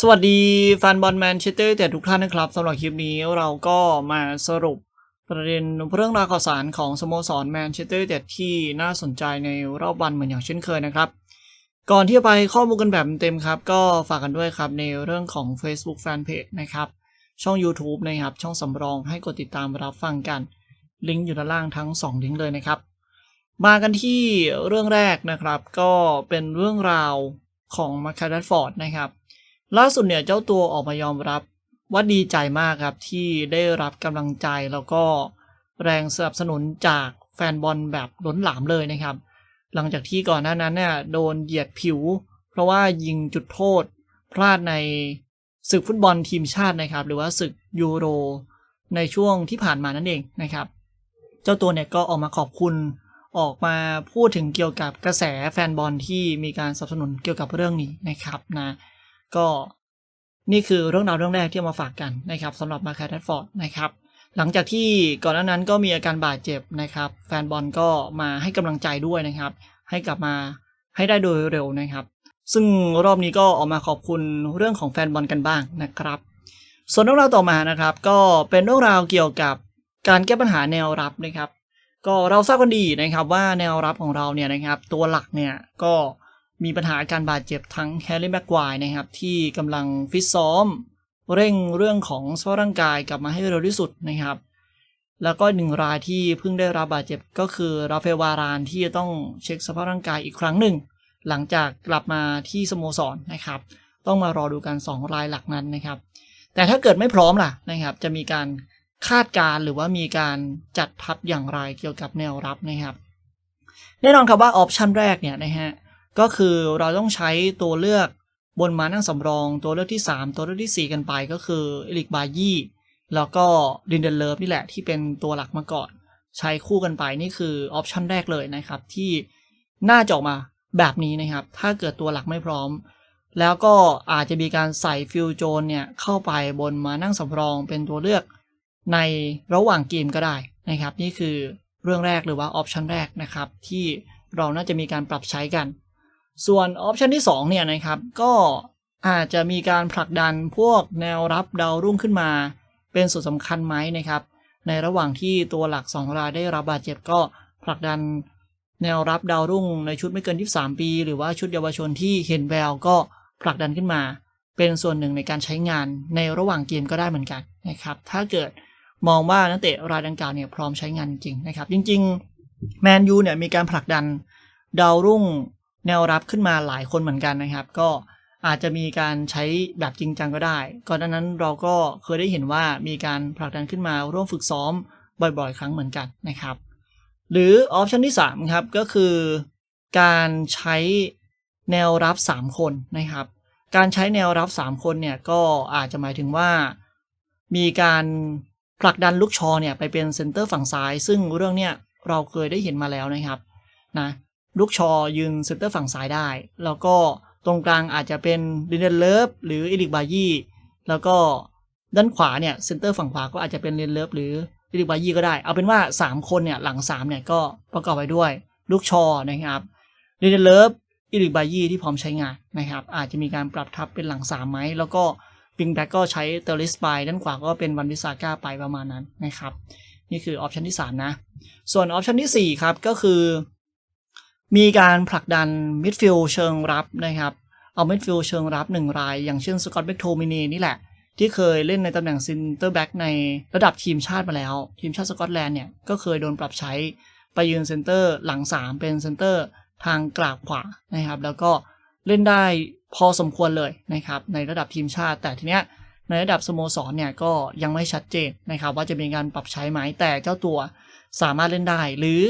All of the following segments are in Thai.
สวัสดีแฟนบอลแมนเชสเตอร์แต่ทุกท่านนะครับสำหรับคลิปนี้เราก็มาสรุปประเด็นเรื่องราวข่าวสารของสโมสรแมนเชสเตอร์แต่ที่น่าสนใจในรอบวันเหมือนอย่างเช่นเคยนะครับ ก่อนที่จะไปข้อมูลกันแบบเต็มครับ ก็ฝากกันด้วยครับในเรื่องของ Facebook Fanpage นะครับ ช่อง YouTube นะครับ ช่องสำรองให้กดติดตามรับฟังกัน ลิงก์อยู่ด้านล่างทั้ง 2 ลิงก์เลยนะครับ มากันที่เรื่องแรกนะครับ ก็เป็นเรื่องราวของมาคาร์ดฟอร์ดนะครับ ล่าสุดเนี่ยเจ้าตัวออกมายอมรับว่าดีใจมากครับที่ได้รับกำลังใจแล้วก็แรงสนับสนุนจากแฟนบอลแบบล้นหลามเลยนะครับ หลังจากที่ก่อนหน้านั้นเนี่ยโดนเหยียดผิว เพราะว่ายิงจุดโทษ พลาดในศึกฟุตบอลทีมชาตินะครับ หรือว่าศึกยูโร ในช่วงที่ผ่านมานั่นเองนะครับ เจ้าตัวเนี่ยก็ออกมาขอบคุณออกมาพูดถึงเกี่ยวกับกระแสแฟนบอลที่มีการสนับสนุนเกี่ยวกับเรื่องนี้นะครับนะ ก็นี่คือเรื่องราวเรื่องแรกที่มาฝากกันนะครับสำหรับมาคาร์ดฟอร์ดนะครับ หลังจากที่ก่อนหน้านั้นก็มีอาการบาดเจ็บนะครับ แฟนบอลก็มาให้กำลังใจด้วยนะครับ ให้กลับมาให้ได้โดยเร็วนะครับ ซึ่งรอบนี้ก็ออกมาขอบคุณเรื่องของแฟนบอลกันบ้างนะครับ ส่วนเรื่องราวต่อมานะครับ ก็เป็นเรื่องราวเกี่ยวกับการแก้ปัญหาแนวรับนะครับ ก็เราทราบกันดีนะครับว่าแนวรับของเราเนี่ยนะครับ ตัวหลักเนี่ยก็ มีปัญหาการบาดเจ็บทั้งแฮร์รี่แม็กควายนะครับที่กำลังฟิตซ้อม เร่งเรื่องของสภาพร่างกายกลับมาให้เร็วที่สุดนะครับ แล้วก็หนึ่งรายที่เพิ่งได้รับบาดเจ็บก็คือราเอลวารานที่จะต้องเช็คสภาพร่างกายอีกครั้งหนึ่ง หลังจากกลับมาที่สโมสรนนะครับ ต้องมารอดูกัน 2 รายหลักนั้นนะครับ แต่ถ้าเกิดไม่พร้อมล่ะนะครับจะมีการคาดการ์หรือว่ามีการจัดทัพอย่างไรเกี่ยวกับแนวรับนะครับ แน่นอนครับว่าออปชันแรกเนี่ยนะฮะ ก็คือเราต้องใช้ตัวเลือกบนมานั่งสำรอง ตัวเลือกที่ 3 ตัวเลือกที่ 4 กันไปก็คือเอลิกบายี่แล้วก็ดินเดนเลิฟนี่แหละที่เป็นตัวหลักมาก่อน ใช้คู่กันไปนี่คือออปชันแรกเลยนะครับ ที่น่าจะออกมาแบบนี้นะครับ ถ้าเกิดตัวหลักไม่พร้อม แล้วก็อาจจะมีการใส่ฟิลโจนเนี่ยเข้าไปบนมานั่งสำรองเป็นตัวเลือกในระหว่างเกมก็ได้นะครับ นี่คือเรื่องแรกหรือว่าออปชันแรกนะครับ ที่เราน่าจะมีการปรับใช้กัน ส่วนออปชันที่ 2 เนี่ยนะครับ ก็อาจจะมีการผลักดันพวกแนวรับดาวรุ่งขึ้นมา เป็นส่วนสำคัญไหมนะครับ ในระหว่างที่ตัวหลัก 2 รายได้รับบาดเจ็บก็ผลักดันแนวรับดาวรุ่งในชุดไม่เกิน 23 ปี หรือว่าชุดเยาวชนที่เห็นแววก็ผลักดันขึ้นมา เป็นส่วนหนึ่งในการใช้งานในระหว่างเกมก็ได้เหมือนกันนะครับ ถ้าเกิดมองว่านักเตะรายดังกล่าวเนี่ยพร้อมใช้งานจริงนะครับ จริง ๆ แมนยูเนี่ยมีการผลักดันดาวรุ่ง แนวรับขึ้นมาหลายคนเหมือนกันนะครับ ก็อาจจะมีการใช้แบบจริงจังก็ได้ ก่อนหน้านั้นเราก็เคยได้เห็นว่ามีการผลักดันขึ้นมาร่วมฝึกซ้อมบ่อยๆ ครั้งเหมือนกันนะครับ หรือออปชันที่3ครับก็คือการใช้แนวรับ 3 คนนะครับ การใช้แนวรับ 3 คนเนี่ยก็อาจจะหมายถึงว่า มีการผลักดันลูกชอเนี่ยไปเป็นเซนเตอร์ฝั่งซ้าย ซึ่งเรื่องเนี้ยเราเคยได้เห็นมาแล้วนะครับนะ ลูกชอยืนเซนเตอร์ฝั่งซ้ายได้ แล้วก็ตรงกลางอาจจะเป็นดินเดนเลิฟหรืออิลิกบายี่แล้วก็ด้านขวาเนี่ยเซนเตอร์ฝั่งขวาก็อาจจะเป็นเรนเลิฟหรืออิลิกบายี่ก็ได้ เอาเป็นว่า 3 คนเนี่ยหลัง3เนี่ยก็ประกอบไปด้วยลูกชอนะครับดินเดนเลิฟอิลิกบายี่ที่พร้อมใช้งานนะครับอาจจะมีการปรับทับเป็นหลัง3ไหมแล้วก็วิงแบ็กก็ใช้เตอร์ลิสไปด้านขวาก็เป็นวันวิสาก้าไปประมาณนั้นนะครับนี่คือออปชันที่ 3 นะ ส่วนออปชันที่ 4 ครับ ก็คือ มีการผลักดันมิดฟิลด์เชิงรับนะครับ เอามิดฟิลด์เชิงรับหนึ่งราย อย่างเช่นสกอตเบกโทมินีนี่แหละ ที่เคยเล่นในตำแหน่งซินเตอร์แบ็กในระดับทีมชาติมาแล้ว ทีมชาติสกอตแลนด์เนี่ยก็เคยโดนปรับใช้ไปยืนเซนเตอร์หลัง 3 เป็นเซนเตอร์ทางกราบขวานะครับ แล้วก็เล่นได้พอสมควรเลยนะครับ ในระดับทีมชาติ แต่ทีเนี้ยในระดับสโมสรเนี่ยก็ยังไม่ชัดเจนนะครับ ว่าจะมีการปรับใช้ไหมแต่เจ้าตัวสามารถเล่นได้หรือ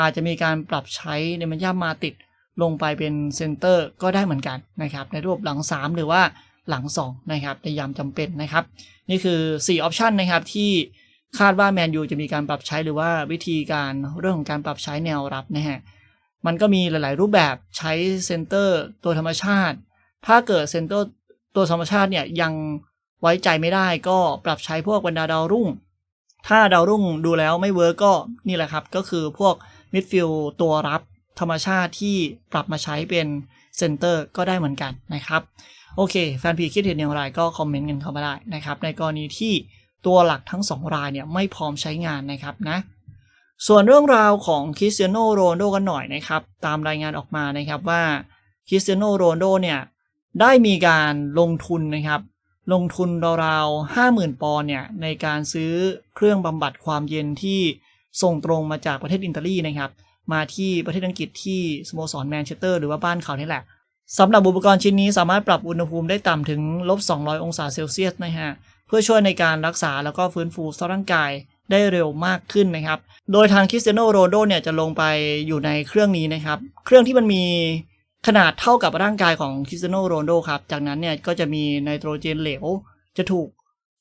อาจจะมีการปรับใช้ในมันย่ามาติดลงไปเป็นเซนเตอร์ก็ได้เหมือนกันนะครับ ในรูปหลัง 3 หรือว่าหลัง 2 นะครับ ในยามจำเป็นนะครับ นี่คือ4ออปชันนะครับที่คาดว่าแมนยูจะมีการปรับใช้หรือว่าวิธีการเรื่องของการปรับใช้แนวรับนะฮะมันก็มีหลาย ๆ รูปแบบใช้เซนเตอร์ตัวธรรมชาติ ถ้าเกิดเซนเตอร์ตัวธรรมชาติเนี่ยยังไว้ใจไม่ได้ก็ปรับใช้พวกบรรดาดาวรุ่ง ถ้าดาวรุ่งดูแล้วไม่เวิร์กก็นี่แหละครับ ก็คือพวก มิดฟิลตัวรับธรรมชาติที่ปรับมาใช้เป็นเซนเตอร์ก็ได้เหมือนกันนะครับ โอเค แฟนพีคิดเห็นอย่างไรก็คอมเมนต์กันเข้ามาได้นะครับ ในกรณีที่ตัวหลักทั้ง 2 รายเนี่ยไม่พร้อมใช้งานนะครับนะส่วนเรื่องราวของคริสเตียโนโรนโดกันหน่อยนะครับ ตามรายงานออกมานะครับว่าคริสเตียโนโรนโดเนี่ยได้มีการลงทุนนะครับ ลงทุนราวๆห้าหมื่นปอนเนี่ยในการซื้อเครื่องบำบัดความเย็นที่ ส่งตรงมาจากประเทศอิตาลีนะครับ มาที่ประเทศอังกฤษที่สโมสรแมนเชสเตอร์หรือว่าบ้านเขานี่แหละสำหรับอุปกรณ์ชิ้นนี้สามารถปรับอุณหภูมิได้ต่ำถึงลบ 200 องศาเซลเซียสนะฮะเพื่อช่วยในการรักษาแล้วก็ฟื้นฟูสร่างกายได้เร็วมากขึ้นนะครับ โดยทางคริสเตียโนโรนโดเนี่ยจะลงไปอยู่ในเครื่องนี้นะครับ เครื่องที่มันมีขนาดเท่ากับร่างกายของคริสเตียโนโรนโดครับ จากนั้นเนี่ยก็จะมีไนโตรเจนเหลวจะถูก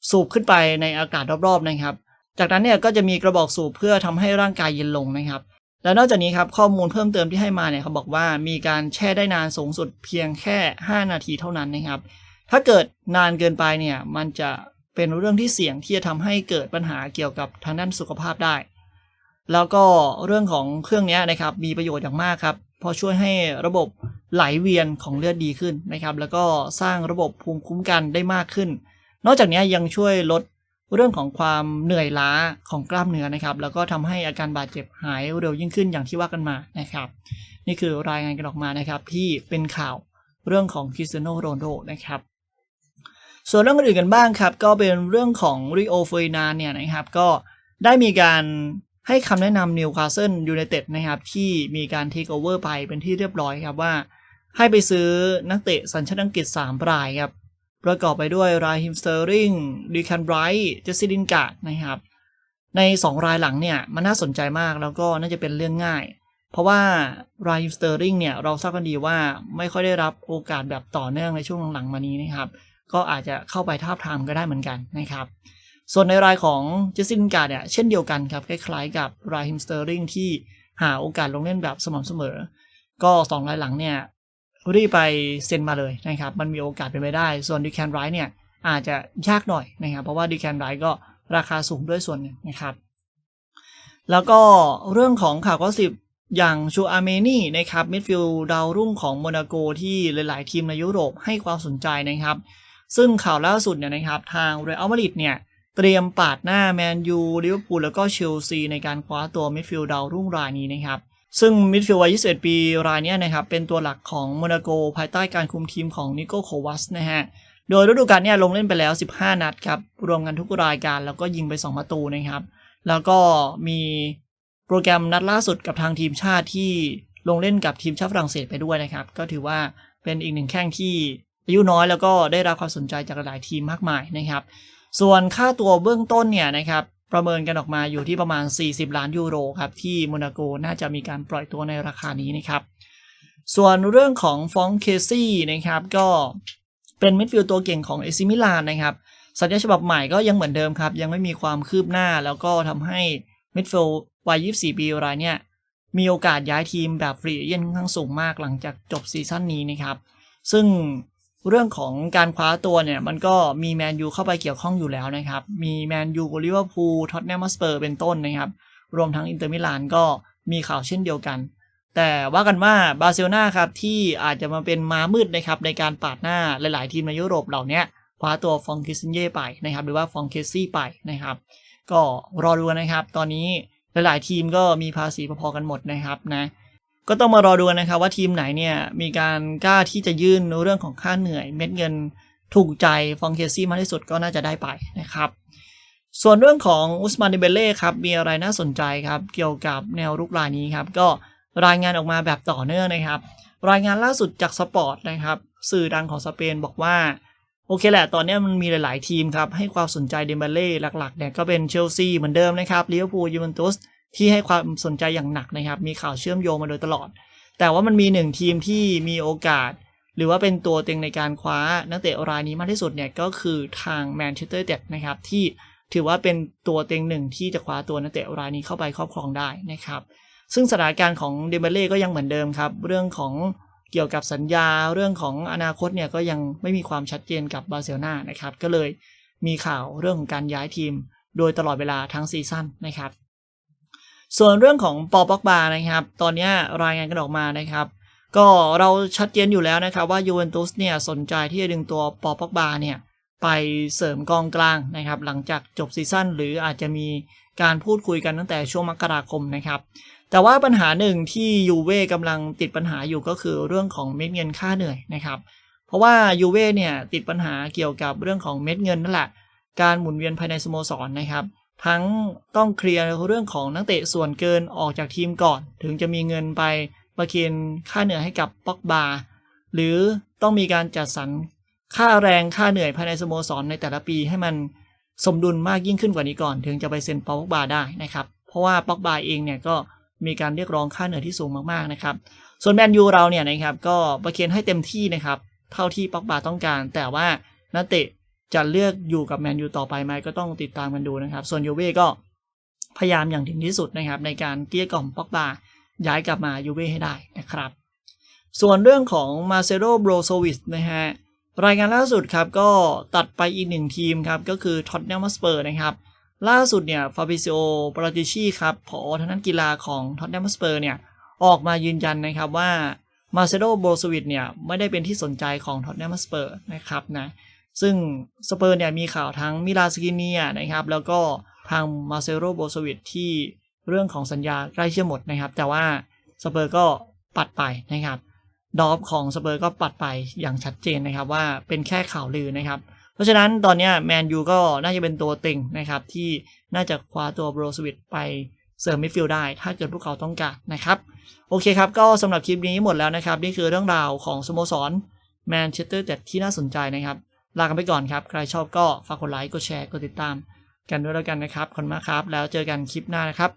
สูบขึ้นไปในอากาศรอบๆนะครับ จากนั้นเนี่ยก็จะมีกระบอกสูบเพื่อทำให้ร่างกายเย็นลงนะครับ และนอกจากนี้ครับข้อมูลเพิ่มเติมที่ให้มาเนี่ยเขาบอกว่ามีการแช่ได้นานสูงสุดเพียงแค่ 5 นาทีเท่านั้นนะครับ ถ้าเกิดนานเกินไปเนี่ยมันจะเป็นเรื่องที่เสี่ยงที่จะทำให้เกิดปัญหาเกี่ยวกับทางด้านสุขภาพได้ แล้วก็เรื่องของเครื่องนี้นะครับมีประโยชน์อย่างมากครับเพราะช่วยให้ระบบไหลเวียนของเลือดดีขึ้นนะครับ แล้วก็สร้างระบบภูมิคุ้มกันได้มากขึ้น นอกจากนี้ยังช่วยลด เรื่องของความเหนื่อยล้าของกล้ามเนื้อนะครับ แล้วก็ทำให้อาการบาดเจ็บหายเร็วยิ่งขึ้นอย่างที่ว่ากันมานะครับ นี่คือรายงานกันออกมานะครับที่เป็นข่าวเรื่องของคริสเตียโนโรนโดนะครับส่วนเรื่องอื่นกันบ้างครับ ก็เป็นเรื่องของริโอเฟยนานเนี่ยนะครับ ก็ได้มีการให้คำแนะนำนิวคาสเซิลยูไนเต็ดนะครับที่มีการเทคโอเวอร์ไปเป็นที่เรียบร้อยครับว่า ให้ไปซื้อนักเตะสัญชาติอังกฤษ 3 รายครับ ประกอบไปด้วยรายฮิมสเตอร์ริงดีคันไบรท์เจสซิดินกาดนะครับ ใน 2 รายหลังเนี่ย มันน่าสนใจมากแล้วก็น่าจะเป็นเรื่องง่าย เพราะว่ารายฮิมสเตอร์ริงเนี่ย เราทราบกันดีว่าไม่ค่อยได้รับโอกาสแบบต่อเนื่องในช่วงหลังๆมานี้นะครับ ก็อาจจะเข้าไปทาบทามก็ได้เหมือนกันนะครับ ส่วนในรายของเจสซินกาดเนี่ยเช่นเดียวกันครับคล้ายๆ กับรายฮิมสเตอร์ริงที่หาโอกาสลงเล่นแบบสม่ำเสมอ ก็สองรายหลังเนี่ย รีบไปเซ็นมาเลยนะครับ มันมีโอกาสเป็นไปได้ ส่วนดิแคนไรเนี่ยอาจจะยากหน่อยนะครับ เพราะว่าดิแคนไรก็ราคาสูงด้วยส่วนหนึ่งนะครับ แล้วก็เรื่องของข่าวก็สิบอย่างชูอาร์เมนี่นะครับมิดฟิลด์ดาวรุ่งของโมนาโกที่หลาย ๆ ทีมในยุโรปให้ความสนใจนะครับ ซึ่งข่าวล่าสุดเนี่ยนะครับ ทางเรอัลมาดริดเนี่ยเตรียมปาดหน้าแมนยูลิเวอร์พูลแล้วก็เชลซีในการคว้าตัวมิดฟิลด์ดาวรุ่งรายนี้นะครับ ซึ่งมิดฟิลด์วัย 21 ปีรายนี้นะครับเป็นตัวหลักของโมนาโกภายใต้การคุมทีมของนิโกโควัสนะฮะโดยฤดูกาลเนี่ยลงเล่นไปแล้ว 15 นัดครับ รวมกันทุกรายการแล้วก็ยิงไป 2 ประตูนะครับ แล้วก็มีโปรแกรมนัดล่าสุดกับทางทีมชาติที่ลงเล่นกับทีมชาติฝรั่งเศสไปด้วยนะครับ ก็ถือว่าเป็นอีกหนึ่งแข้งที่อายุน้อยแล้วก็ได้รับความสนใจจากหลายทีมมากมายนะครับ ส่วนค่าตัวเบื้องต้นเนี่ยนะครับ ประเมินกันออกมาอยู่ที่ประมาณ 40 ล้านยูโรครับที่โมนาโกน่าจะมีการปล่อยตัวในราคานี้นะครับ ส่วนเรื่องของฟองเคซี่นะครับก็เป็นมิดฟิลด์ตัวเก่งของเอซิมิลานนะครับสัญญาฉบับใหม่ก็ยังเหมือนเดิมครับ ยังไม่มีความคืบหน้าแล้วก็ทำให้มิดฟิลด์วัย 24 ปีรายเนี่ยมีโอกาสย้ายทีมแบบฟรีเอเย่นค่อนข้างสูงมากหลังจากจบซีซั่นนี้นะครับ ซึ่ง เรื่องของการคว้าตัวเนี่ยมันก็มีแมนยูเข้าไปเกี่ยวข้องอยู่แล้วนะครับ มีแมนยูลิเวอร์พูลท็อตแนมสเปอร์เป็นต้นนะครับ รวมทั้งอินเตอร์มิลานก็มีข่าวเช่นเดียวกัน แต่ว่ากันว่าบาร์เซโลนาครับที่อาจจะมาเป็นม้ามืดนะครับในการปาดหน้าหลาย ๆ ทีมในยุโรปเหล่านี้คว้าตัวฟองคิสเย่ไปนะครับ หรือว่าฟองเคซี่ไปนะครับ ก็รอดูนะครับ ตอนนี้หลาย ๆ ทีมก็มีภาษีพอๆกันหมดนะครับนะ ก็ต้องมารอดูนะครับว่าทีมไหนเนี่ยมีการกล้าที่จะยื่นเรื่องของค่าเหนื่อยเม็ดเงินถูกใจฟองเคซี่มากที่สุดก็น่าจะได้ไปนะครับส่วนเรื่องของอุสมานเดเบเล่ครับมีอะไรน่าสนใจครับเกี่ยวกับแนวรุกรายนี้ครับก็รายงานออกมาแบบต่อเนื่องนะครับ รายงานล่าสุดจากสปอร์ตนะครับสื่อดังของสเปนบอกว่า โอเคแหละตอนนี้มันมีหลาย ๆ ทีมครับ ให้ความสนใจเดมเบเล่หลัก ๆ เนี่ยก็เป็นเชลซีเหมือนเดิมนะครับลิเวอร์พูลยูเวนตุส ที่ให้ความสนใจอย่างหนักนะครับ มีข่าวเชื่อมโยงมาโดยตลอด แต่ว่ามันมีหนึ่งทีมที่มีโอกาส หรือว่าเป็นตัวเต็งในการคว้านักเตะรายนี้มากที่สุดเนี่ยก็คือทางแมนเชสเตอร์เด็ดนะครับที่ถือว่าเป็นตัวเต็งหนึ่งที่จะคว้าตัวนักเตะรายนี้เข้าไปครอบครองได้นะครับ ซึ่งสถานการณ์ของเดมเบเล่ก็ยังเหมือนเดิมครับ เรื่องของเกี่ยวกับสัญญาเรื่องของอนาคตเนี่ยก็ยังไม่มีความชัดเจนกับบาร์เซโลนานะครับ ก็เลยมีข่าวเรื่องของการย้ายทีม โดยตลอดเวลาทั้งซีซั่นนะครับ ส่วนเรื่องของปอปอกบานะครับ ตอนนี้รายงานกันออกมานะครับ ก็เราชัดเจนอยู่แล้วนะครับว่ายูเวนตุสเนี่ยสนใจที่จะดึงตัวปอปอกบาเนี่ยไปเสริมกองกลางนะครับ หลังจากจบซีซั่นหรืออาจจะมีการพูดคุยกันตั้งแต่ช่วงมกราคมนะครับ แต่ว่าปัญหาหนึ่งที่ยูเว่กำลังติดปัญหาอยู่ก็คือเรื่องของเม็ดเงินค่าเหนื่อยนะครับ เพราะว่ายูเว่เนี่ยติดปัญหาเกี่ยวกับเรื่องของเม็ดเงินนั่นแหละ การหมุนเวียนภายในสโมสรนะครับ ทั้งต้องเคลียร์เรื่องของนักเตะส่วนเกินออกจากทีมก่อน ถึงจะมีเงินไปประเคนค่าเหนื่อยให้กับป็อกบาหรือต้องมีการจัดสรรค่าแรงค่าเหนื่อยภายในสโมสรในแต่ละปีให้มันสมดุลมากยิ่งขึ้นกว่านี้ก่อน ถึงจะไปเซ็นป็อกบาได้นะครับ เพราะว่าป็อกบาเองเนี่ยก็มีการเรียกร้องค่าเหนื่อยที่สูงมากๆนะครับ ส่วนแมนยูเราเนี่ยนะครับก็ประเคนให้เต็มที่นะครับ เท่าที่ป็อกบาต้องการ แต่ว่านักเตะ จะเลือกอยู่กับแมนยูต่อไปไหมก็ต้องติดตามกันดูนะครับ ส่วนยูเว่ก็พยายามอย่างถึงที่สุดนะครับ ในการเกลี้ยกล่อมป็อกบาย้ายกลับมายูเว่ให้ได้นะครับ ส่วนเรื่องของมาเซโ o โบรโซวิชนะฮะรายงานล่าสุดครับก็ตัดไปอีกหนึ่งทีมครับ ก็คือท็อตแนมสเปอร์นะครับ ล่าสุดเนี่ยฟาบิซิโอปราติชีครับผอทางด้านกีฬาของท็อตแนมสเปอร์เนี่ยออกมายืนยันนะครับว่ามาเซโ o โบรโซวิชเนี่ยไม่ได้เป็นที่สนใจของท็อตแนมสเปอร์นะครับนะ ซึ่งสเปอร์เนี่ยมีข่าวทั้งมิลาสกิเนียนะครับ แล้วก็ทางมาเซโ o โบโซวิชที่เรื่องของสัญญาใกล้เชื่อหมดนะครับ แต่ว่าสเปอร์ก็ปัดไปนะครับ ดอฟของสเปอร์ก็ปัดไปอย่างชัดเจนนะครับว่าเป็นแค่ข่าวลือนะครับ เพราะฉะนั้นตอนนี้แมนยูก็น่าจะเป็นตัวเต็งนะครับที่น่าจะคว้าตัวโบรสวิตไปเสริมมิดฟิลด์ได้ ถ้าเกิดพวกเขาต้องการนะครับ โอเคครับ ก็สำหรับคลิปนี้หมดแล้วนะครับ นี่คือเรื่องราวของสโมสรแมนเชสเตอร์แต่ที่น่าสนใจนะครับ ลากันไปก่อนครับ ใครชอบก็ฝากกดไลค์ กดแชร์ กดติดตาม กันด้วยแล้วกันนะครับ ขอบคุณมากครับ แล้วเจอกันคลิปหน้านะครับ